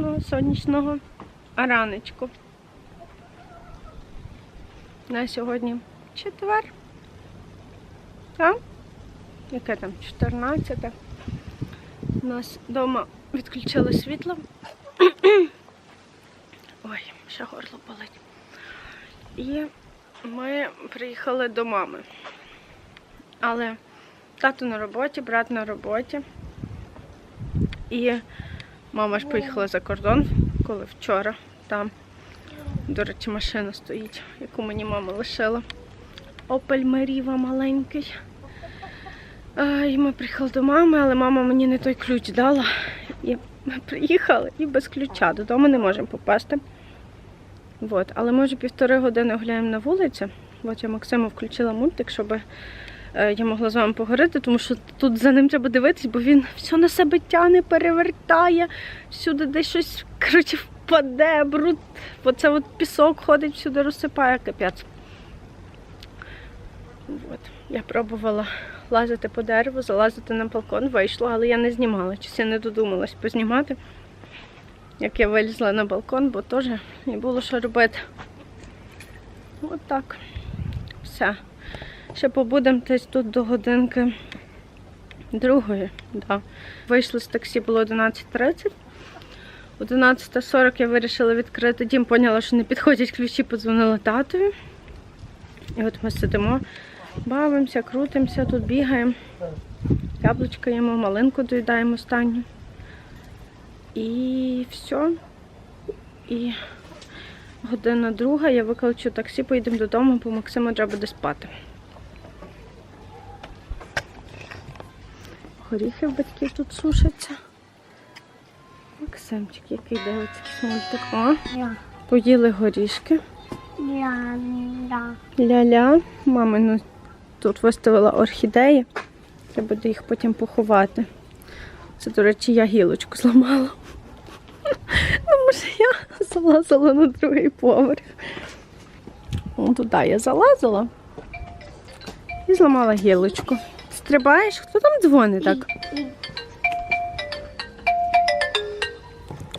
гарного сонячного раночку. На сьогодні четвер. Так? Яке там? 14. У нас вдома відключили світло. Ой, ще горло болить. І ми приїхали до мами. Але тато на роботі, брат на роботі. І мама ж поїхала за кордон, коли вчора там, до речі, машина стоїть, яку мені мама лишила. Opel Meriva маленький. І ми приїхали до мами, але мама мені не той ключ дала. І ми приїхали і без ключа. Додому не можемо попасти. От. Але ми вже півтори години гуляємо на вулиці. От я Максиму включила мультик, щоб я могла з вами поговорити, тому що тут за ним треба дивитись, бо він все на себе тяне, перевертає, всюди десь щось коротше, впаде, бруд. Оце от пісок ходить, всюди розсипає капець. От. Я пробувала лазити по дереву, залазити на балкон, вийшла, але я не знімала. Чись я не додумалась познімати, як я вилізла на балкон, бо теж не було що робити. От так. Все. Ще побудемо десь тут до годинки другої. Да. Вийшли з таксі, було 11.30. 11.40 я вирішила відкрити дім, поняла, що не підходять ключі, подзвонила татові. І от ми сидимо, бавимося, крутимося, тут бігаємо, яблучко їмо, малинку доїдаємо останню. І все. І година друга, я викличу таксі, поїдемо додому, бо Максиму треба буде спати. Горіхи в батьків тут сушаться. Максимчик, який дивиться якийсь мультик. О, поїли горішки. Ля-ля. Мама ну, тут виставила орхідеї. Треба буде їх потім поховати. Це, до речі, я гілочку зламала. Тому що я залазила на другий поверх. О, Туди я залазила і зламала гілочку. Стрибаєш? Хто там дзвонить так?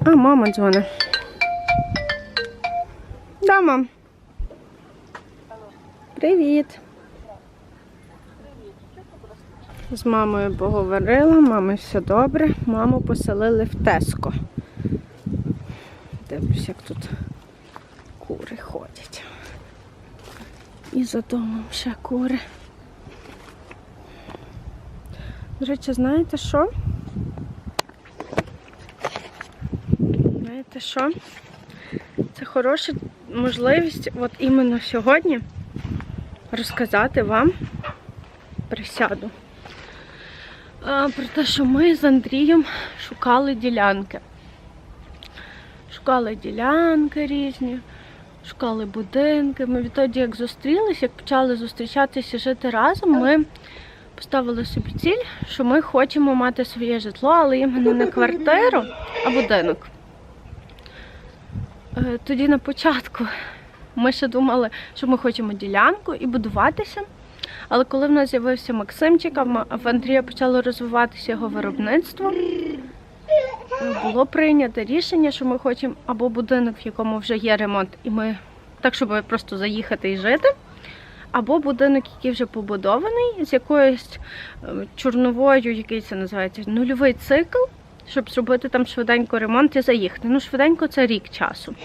А, мама дзвонить. Да, мам. Привіт. З мамою поговорила, мамі все добре. Маму поселили в Теско. Дивлюсь, як тут кури ходять. І за домом ще кури. До речі, знаєте що? Знаєте що? Це хороша можливість от іменно сьогодні розказати вам присяду. Про те, що ми з Андрієм шукали ділянки. Шукали ділянки різні, шукали будинки. Ми відтоді, як зустрілись, як почали зустрічатися жити разом, ми поставили собі ціль, що ми хочемо мати своє житло, але іменно не квартиру, а будинок. Е, Тоді на початку ми ще думали, що ми хочемо ділянку і будуватися. Але коли в нас з'явився Максимчик, а в Андрія почало розвиватися його виробництво, було прийнято рішення, що ми хочемо або будинок, в якому вже є ремонт, і ми так, щоб просто заїхати і жити, або будинок, який вже побудований, з якоюсь е, чорновою, який це називається, нульовий цикл, щоб зробити там швиденько ремонт і заїхати. Ну, швиденько це рік часу.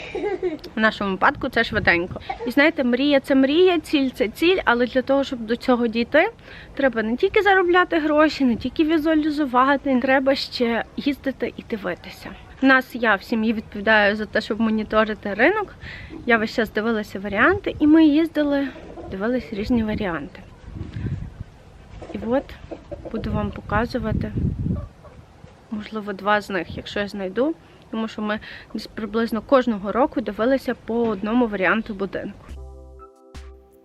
В нашому випадку це швиденько. І знаєте, мрія це мрія, ціль це ціль, але для того, щоб до цього дійти, треба не тільки заробляти гроші, не тільки візуалізувати, треба ще їздити і дивитися. У нас я в сім'ї відповідаю за те, щоб моніторити ринок. Я весь час дивилася варіанти, і ми їздили, дивилися різні варіанти. І от буду вам показувати, можливо, два з них, якщо я знайду. Тому що ми десь приблизно кожного року дивилися по одному варіанту будинку.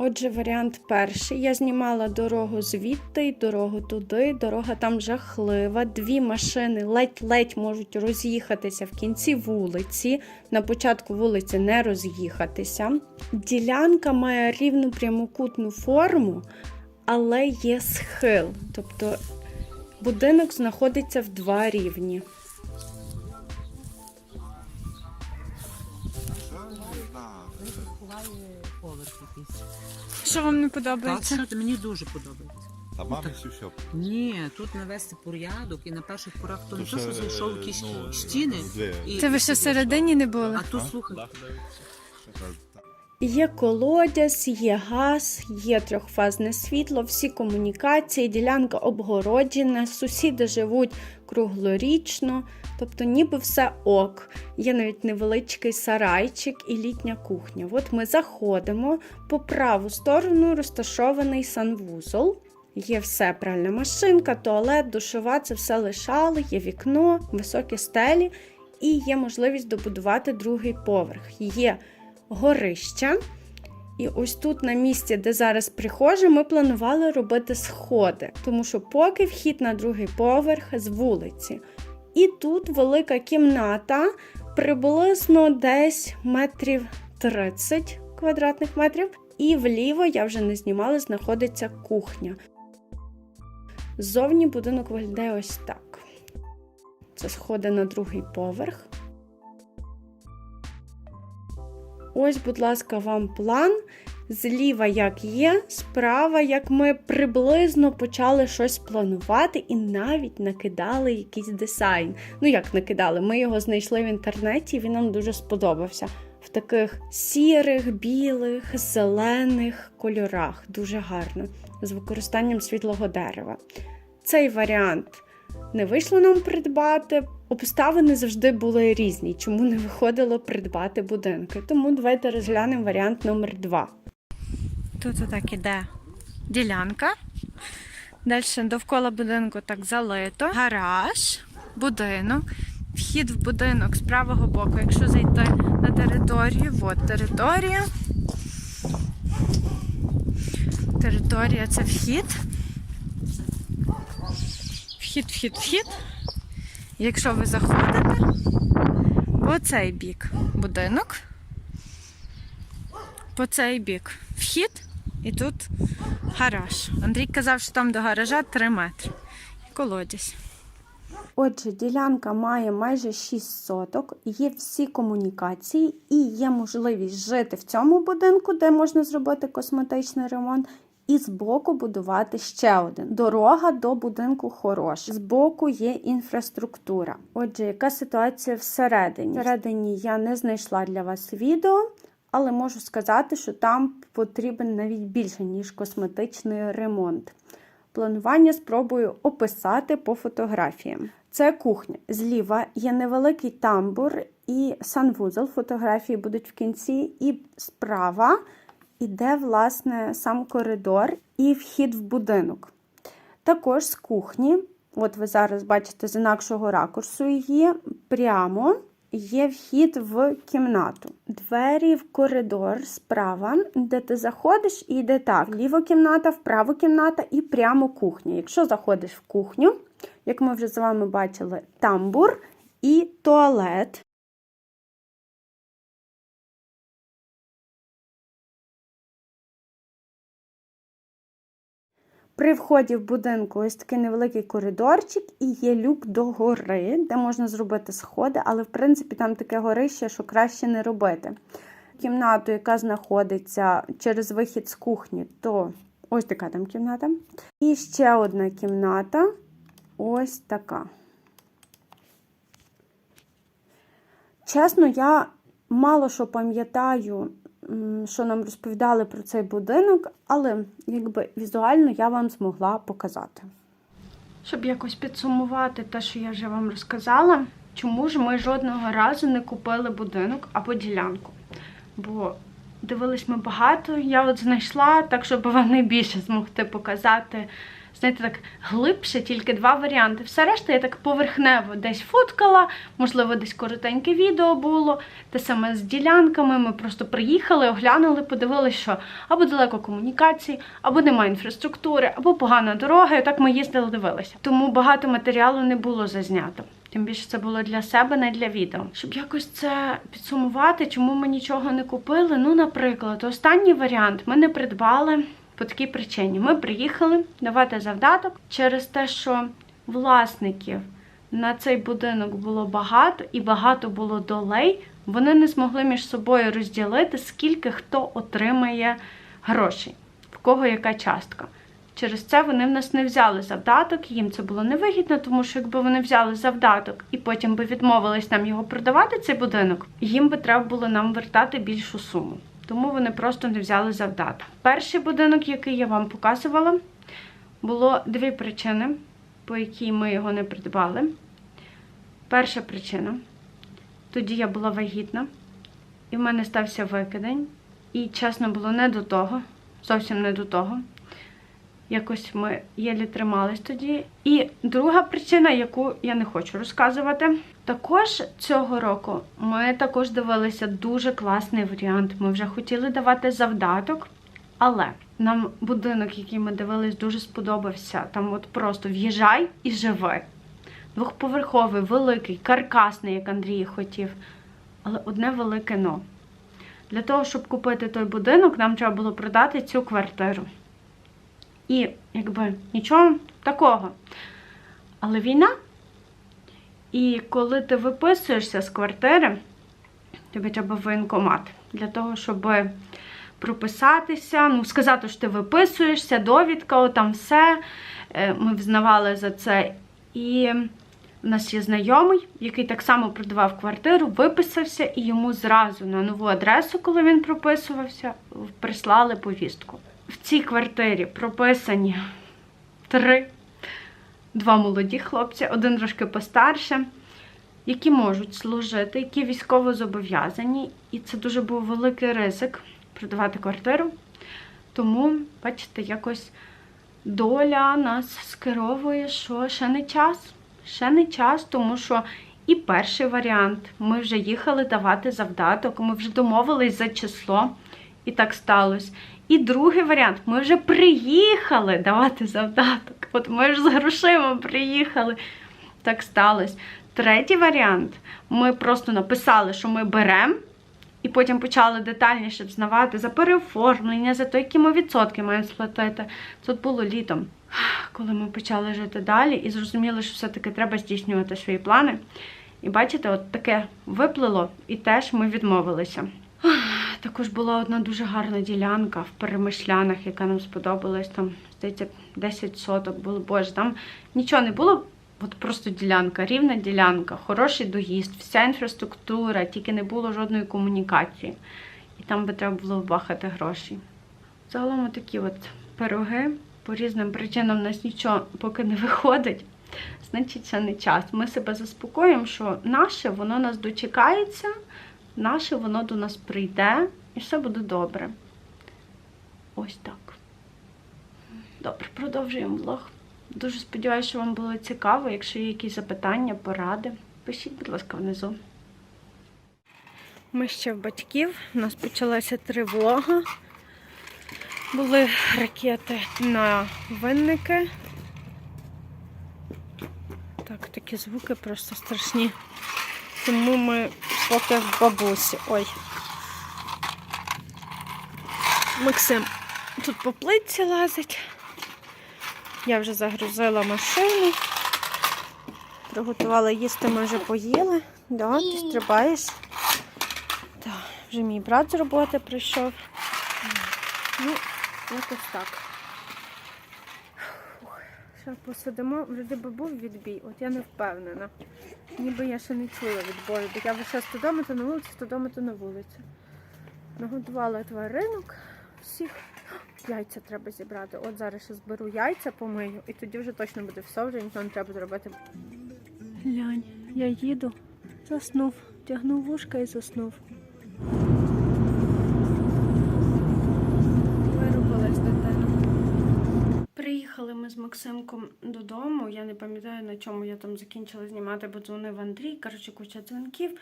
Отже, варіант перший. Я знімала дорогу звідти, дорогу туди. Дорога там жахлива. Дві машини ледь-ледь можуть роз'їхатися в кінці вулиці. На початку вулиці не роз'їхатися. Ділянка має рівну прямокутну форму, але є схил. Тобто будинок знаходиться в два рівні. Що вам не подобається? що ти мені дуже подобається. А мамі все все. Ні, тут навести порядок і на перших порах то не то, що зайшов е, якісь ну, стіни. Це ви ще всередині не були? А тут слухай. Є колодязь, є газ, є трьохфазне світло, всі комунікації, ділянка обгороджена, сусіди живуть круглорічно, тобто ніби все ок. Є навіть невеличкий сарайчик і літня кухня. От ми заходимо по праву сторону розташований санвузол. Є все пральна машинка, туалет, душова, це все лишали, є вікно, високі стелі і є можливість добудувати другий поверх. Є горище. І ось тут, на місці, де зараз прихожа, ми планували робити сходи, тому що поки вхід на другий поверх з вулиці. І тут велика кімната, приблизно десь метрів 30 квадратних метрів. І вліво, я вже не знімала, знаходиться кухня. Ззовні будинок виглядає ось так. Це сходи на другий поверх. Ось, будь ласка, вам план. Зліва як є, справа, як ми приблизно почали щось планувати і навіть накидали якийсь дизайн. Ну, як накидали, ми його знайшли в інтернеті, він нам дуже сподобався. В таких сірих, білих, зелених кольорах. Дуже гарно, з використанням світлого дерева. Цей варіант не вийшло нам придбати. Обставини завжди були різні, чому не виходило придбати будинки. Тому давайте розглянемо варіант номер 2 Тут отак іде ділянка. Далі довкола будинку так залито. Гараж, будинок. Вхід в будинок з правого боку, якщо зайти на територію, от територія. Територія це вхід. Вхід, вхід, вхід. Якщо ви заходите по цей бік будинок, по цей бік вхід і тут гараж. Андрій казав, що там до гаража 3 метри. Колодязь. Отже, ділянка має майже 6 соток, є всі комунікації і є можливість жити в цьому будинку, де можна зробити косметичний ремонт, і збоку будувати ще один. Дорога до будинку хороша. Збоку є інфраструктура. Отже, яка ситуація всередині? Всередині я не знайшла для вас відео, але можу сказати, що там потрібен навіть більше, ніж косметичний ремонт. Планування спробую описати по фотографіям. Це кухня. Зліва є невеликий тамбур і санвузол. Фотографії будуть в кінці. І справа іде, власне, сам коридор і вхід в будинок. Також з кухні, от ви зараз бачите з інакшого ракурсу її, прямо є вхід в кімнату. Двері в коридор справа, де ти заходиш, і йде так: вліво кімната, вправо кімната і прямо кухня. Якщо заходиш в кухню, як ми вже з вами бачили, тамбур і туалет. При вході в будинку ось такий невеликий коридорчик і є люк до гори, де можна зробити сходи, але в принципі там таке горище, що краще не робити. Кімнату, яка знаходиться через вихід з кухні, то ось така там кімната. І ще одна кімната. Ось така. Чесно, я мало що пам'ятаю, що нам розповідали про цей будинок, але якби візуально я вам змогла показати. Щоб якось підсумувати те, що я вже вам розказала, чому ж ми жодного разу не купили будинок або ділянку. Бо дивились ми багато, я от знайшла так, щоб вам найбільше змогти показати. Знаєте, так глибше, тільки два варіанти. Все решта я так поверхнево десь фоткала, можливо, десь коротеньке відео було. Те саме з ділянками. Ми просто приїхали, оглянули, подивилися, що або далеко комунікації, або немає інфраструктури, або погана дорога. І так ми їздили, дивилися. Тому багато матеріалу не було зазнято. Тим більше це було для себе, не для відео. Щоб якось це підсумувати, чому ми нічого не купили. Ну, наприклад, останній варіант ми не придбали по такій причині. Ми приїхали давати завдаток через те, що власників на цей будинок було багато і багато було долей Вони не змогли між собою розділити, скільки хто отримає грошей, в кого яка частка. Через це вони в нас не взяли завдаток, їм це було невигідно, тому що якби вони взяли завдаток і потім би відмовились нам його продавати, цей будинок, їм би треба було нам вертати більшу суму. Тому вони просто не взяли завдаток. Перший будинок, який я вам показувала, було дві причини, по якій ми його не придбали. Перша причина. Тоді я була вагітна, і в мене стався викидень. І чесно було не до того, зовсім не до того. Якось ми єлі тримались тоді. І друга причина, яку я не хочу розказувати. Також цього року ми також дивилися дуже класний варіант. Ми вже хотіли давати завдаток, але нам будинок, який ми дивились, дуже сподобався. Там от просто в'їжджай і живи. Двохповерховий, великий, каркасний, як Андрій хотів. Але одне велике но. Для того, щоб купити той будинок, нам треба було продати цю квартиру. І якби нічого такого. Але війна. І коли ти виписуєшся з квартири, тобі треба воєнкомат для того, щоб прописатися, ну, сказати, що ти виписуєшся, довідка, там все. Е, Ми взнавали за це. І в нас є знайомий, який так само продавав квартиру, виписався, і йому зразу на нову адресу, коли він прописувався, прислали повістку. В цій квартирі прописані три, два молоді хлопці, один трошки постарше, які можуть служити, які військово зобов'язані. І це дуже був великий ризик продавати квартиру. Тому, бачите, якось доля нас скеровує, що ще не час. Ще не час, тому що і перший варіант ми вже їхали давати завдаток, ми вже домовились за число, і так сталося. І другий варіант ми вже приїхали давати завдаток. От ми ж з грошима приїхали. Так сталося. Третій варіант ми просто написали, що ми беремо, і потім почали детальніше взнавати за переоформлення, за те, які ми відсотки маємо сплатити. Це було літом, коли ми почали жити далі і зрозуміли, що все-таки треба здійснювати свої плани. І бачите, от таке виплило, і теж ми відмовилися. Також була одна дуже гарна ділянка в перемишлянах, яка нам сподобалась. Там, здається, 10 соток було. Боже, там нічого не було. От просто ділянка, рівна ділянка, хороший доїзд, вся інфраструктура, тільки не було жодної комунікації. І там би треба було вбахати гроші. Загалом такі от пироги. По різним причинам в нас нічого поки не виходить. Значить, це не час. Ми себе заспокоїмо, що наше воно нас дочекається, наше воно до нас прийде, і все буде добре. Ось так. Добре, продовжуємо влог. Дуже сподіваюся, що вам було цікаво. Якщо є якісь запитання, поради, пишіть, будь ласка, внизу. Ми ще в батьків. У нас почалася тривога. Були ракети на винники. Так, такі звуки просто страшні. Тому ми поки в бабусі. Ой. Максим тут по плитці лазить. Я вже загрузила машину. Приготувала їсти, ми вже поїли. Да, ти стрибаєш. Так, вже мій брат з роботи прийшов. Ну, якось так. Ще посидимо, вроді би був відбій, от я не впевнена. Ніби я ще не чула відбою, бо я лише то дома, то на вулиці, то дома, то на вулиці. Нагодувала тваринок всіх. Яйця треба зібрати. От зараз ще зберу яйця, помию, і тоді вже точно буде все, вже нічого не треба зробити. Глянь, я їду, заснув, тягнув вушка і заснув. З Максимком додому. Я не пам'ятаю, на чому я там закінчила знімати, бо дзвонив Андрій. Коротше, куча дзвінків.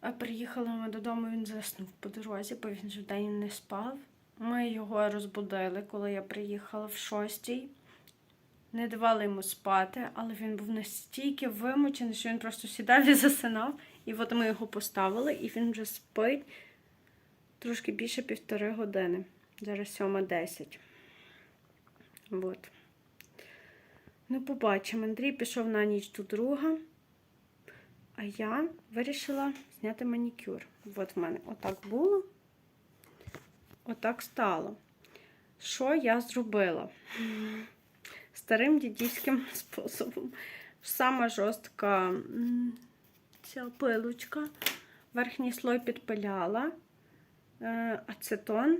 А приїхали ми додому, він заснув по дорозі, бо він же вдень не спав. Ми його розбудили, коли я приїхала в шостій. Не давали йому спати, але він був настільки вимучений, що він просто сідав і засинав. І от ми його поставили, і він вже спить трошки більше півтори години. Зараз 7.10. От. Ну, побачимо. Андрій пішов на ніч до друга. А я вирішила зняти манікюр. От в мене отак було, отак стало. Що я зробила? Старим дідівським способом. Сама жорстка ця пилочка. Верхній слой підпиляла, е, ацетон,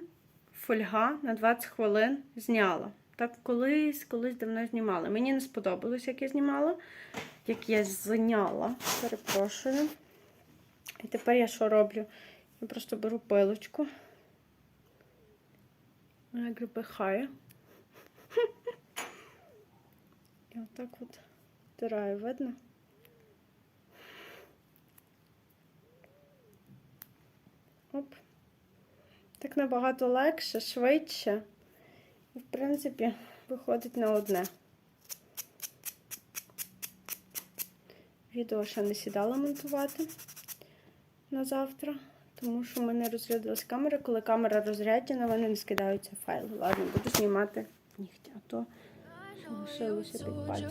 фольга на 20 хвилин зняла. Так колись, колись давно знімала. Мені не сподобалось, як я знімала, як я зайняла, перепрошую. І тепер я що роблю? Я просто беру пилочку. Вона грибихає. І отак от втираю, видно? Оп. Так набагато легше, швидше. В принципі, виходить на одне. Відео ще не сідала монтувати на завтра, тому що в мене розрядилась камера. Коли камера розряджена, вони не скидаються файли. Ладно, буду знімати нігті, а то лишилося під пальцем.